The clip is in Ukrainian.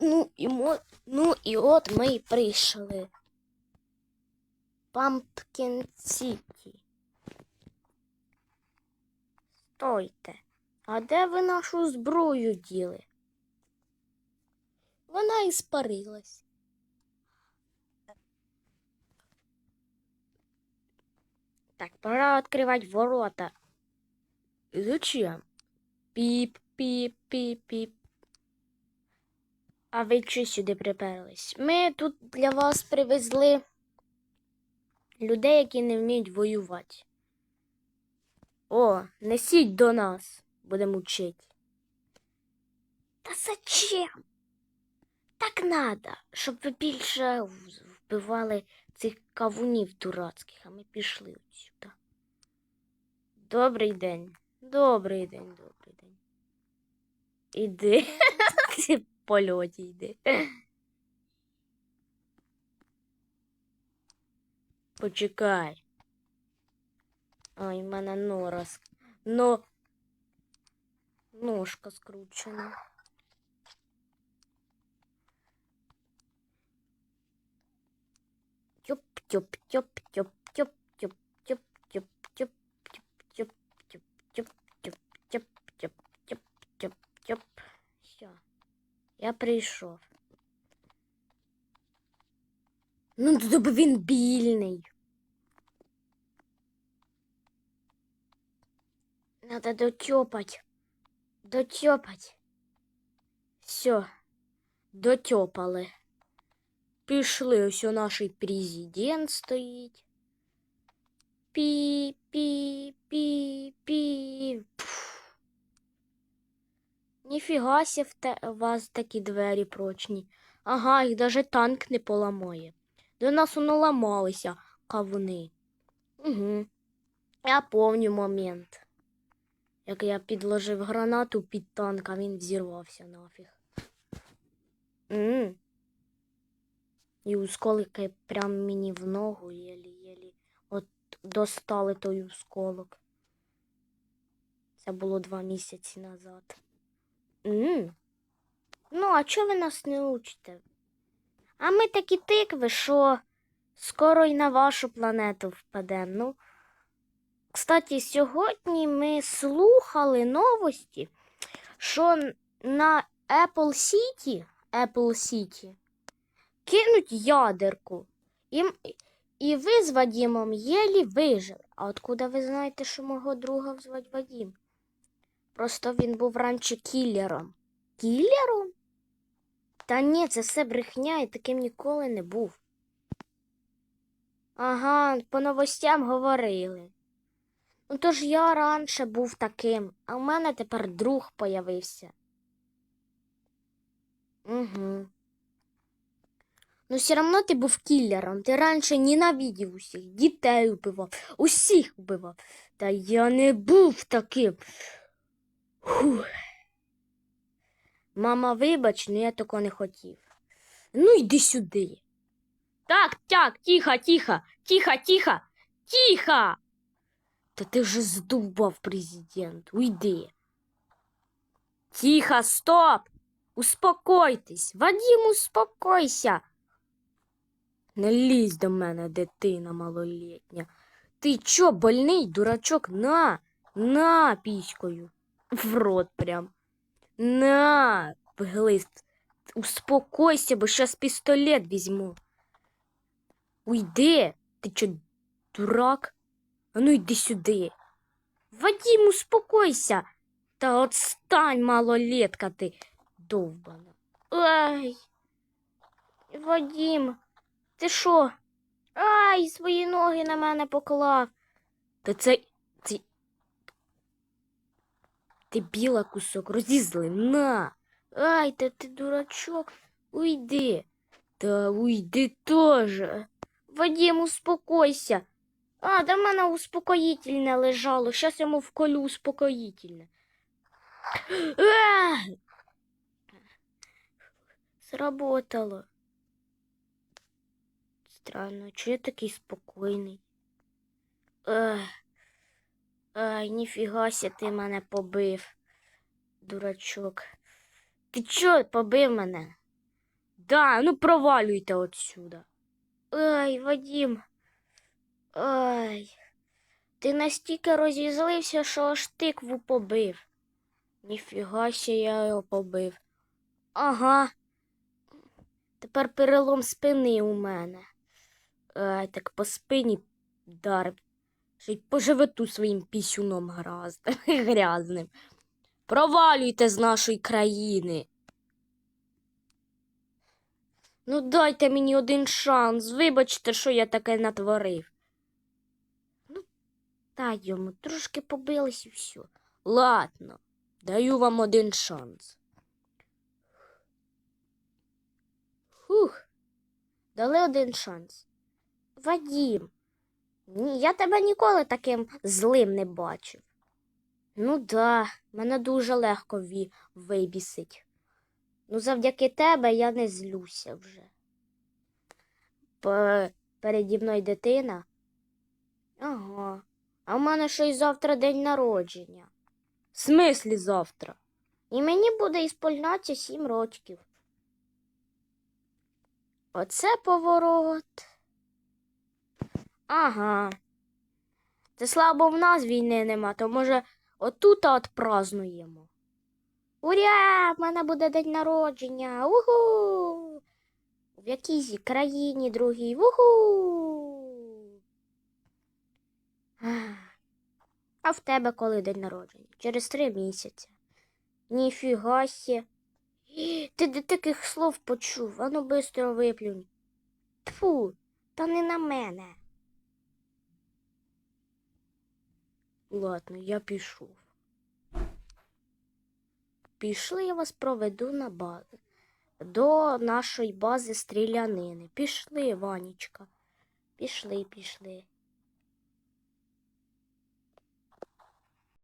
Ну і мо... ну і от ми й прийшли. Пампкін Сіті. Стойте. А де ви нашу зброю діли? Вона і спарилась. Так, пора відкривати ворота. Зачем? Піп, піп, піп, піп. А ви чи сюди приперлись? Ми тут для вас привезли людей, які не вміють воювати. О, несіть до нас, будемо вчити. Та зачем? Так надо, щоб ви більше вбивали цих кавунів дурацьких, а ми пішли отсюди. Добрий день. Добрий день, добрий день. Іди. Польоті йди. Почекай. Ой, в мене нора. Но... Ножка скручена. Тюп, Я прийшов. Ну, ну тут б він більний. Надо дотепать. Дотепать. Все. Дотепали. Пішли, ось у нашій президент стоїть. Пі-пі-пі-пі. Ніфіга сі в те, вас такі двері прочні. Ага, їх даже танк не поламає. До нас воно ламалися кавуни. Угу. Я помню момент. Як я підложив гранату під танк, а він взірвався нафіг. М. І осколки прям мені в ногу єлі-єлі. От достали той осколок. Це було два місяці назад. М. Ну, а чого ви нас не учите? А ми такі тикви, що скоро й на вашу планету впадемо. Ну, кстати, сьогодні ми слухали новості, що на Apple City, Apple City кинуть ядерку. І, і ви з Вадімом єлі вижили. А откуда ви знаєте, що мого друга звать Вадім? Просто він був раніше кілером. Кілером? Та ні, це все брехня і таким ніколи не був. Ага, по новостям говорили. Ну то ж я раніше був таким, а в мене тепер друг появився. Угу. Ну, все одно ти був кілером. Ти раніше ненавидів усіх, дітей вбивав, усіх вбивав. Та я не був таким. Фух. Мама, вибач, ну я такого не хотів. Ну, йди сюди. Так, так, тихо, тихо, тихо, тихо, тихо. Та ти вже здовбав президент. Уйди. Тихо, стоп! Успокойтесь. Вадим, успокойся. Не лізь до мене, дитина малолітня. Ти чо, больний, дурачок? На, на, піською. В рот прям. На, глист. Успокойся, бо щас пістолет візьму. Уйди. Ти чо, дурак? А ну йди сюди. Вадим, успокойся. Та отстань, малолетка ти, довбана. Ай. Вадим, ти що? Ай, свої ноги на мене поклав. Та це. це... Ти біла кусок, розізли, на. Ай, та ти дурачок. Уйди. Та уйди теж. Вадим, успокойся. А, до мене успокоїтельне лежало. Щас йому вколю успокоїтельне. А! Сработало. Странно, чого я такий спокійний? Ех. Ай, ніфіга ся ти мене побив, дурачок. Ти чо побив мене? Да, ну провалюйте отсюда. Ай, Вадім. Ай. Ти настільки розізлився, що аж тикву побив. Ніфіга ще я його побив. Ага. Тепер перелом спини у мене. Ай, так по спині вдарив. Ще й по животу своїм пісюном грязним. Провалюйте з нашої країни. Ну, дайте мені один шанс. Вибачте, що я таке натворив. Ну, та йому трошки побились і все. Ладно, даю вам один шанс. Фух, дали один шанс. Вадім, ні, я тебе ніколи таким злим не бачив. Ну да, мене дуже легко ві... вибісить. Ну, завдяки тебе я не злюся вже. Переді мною дитина. Ага. А в мене ще й завтра день народження. В смислі завтра? І мені буде ісполняться сім років. Оце поворот. Ага. Це слабо в нас війни нема, то може отут от празднуємо. Уря! В мене буде день народження. Уху! В якійсь країні другій. Уху! А в тебе коли день народження? Через три місяці. Ніфіга сє. Ти де таких слов почув? Ану бистро виплюнь. Тфу, та не на мене. Ладно, я пішов. Пішли, я вас проведу на базу. До нашої бази стрілянини. Пішли, Ванічка. Пішли, пішли.